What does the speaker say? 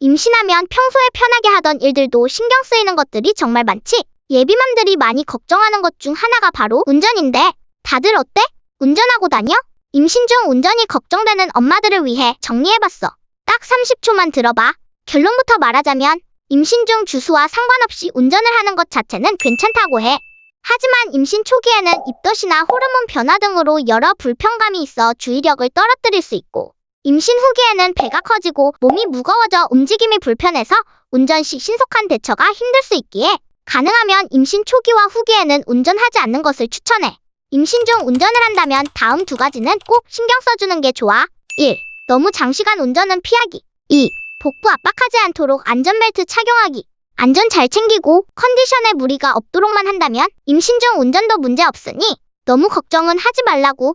임신하면 평소에 편하게 하던 일들도 신경 쓰이는 것들이 정말 많지. 예비맘들이 많이 걱정하는 것 중 하나가 바로 운전인데, 다들 어때? 운전하고 다녀? 임신 중 운전이 걱정되는 엄마들을 위해 정리해봤어. 딱 30초만 들어봐. 결론부터 말하자면, 임신 중 주수와 상관없이 운전을 하는 것 자체는 괜찮다고 해. 하지만 임신 초기에는 입덧이나 호르몬 변화 등으로 여러 불편감이 있어 주의력을 떨어뜨릴 수 있고, 임신 후기에는 배가 커지고 몸이 무거워져 움직임이 불편해서 운전 시 신속한 대처가 힘들 수 있기에 가능하면 임신 초기와 후기에는 운전하지 않는 것을 추천해. 임신 중 운전을 한다면 다음 두 가지는 꼭 신경 써주는 게 좋아. 1. 너무 장시간 운전은 피하기. 2. 복부 압박하지 않도록 안전벨트 착용하기. 안전 잘 챙기고 컨디션에 무리가 없도록만 한다면 임신 중 운전도 문제 없으니 너무 걱정은 하지 말라고.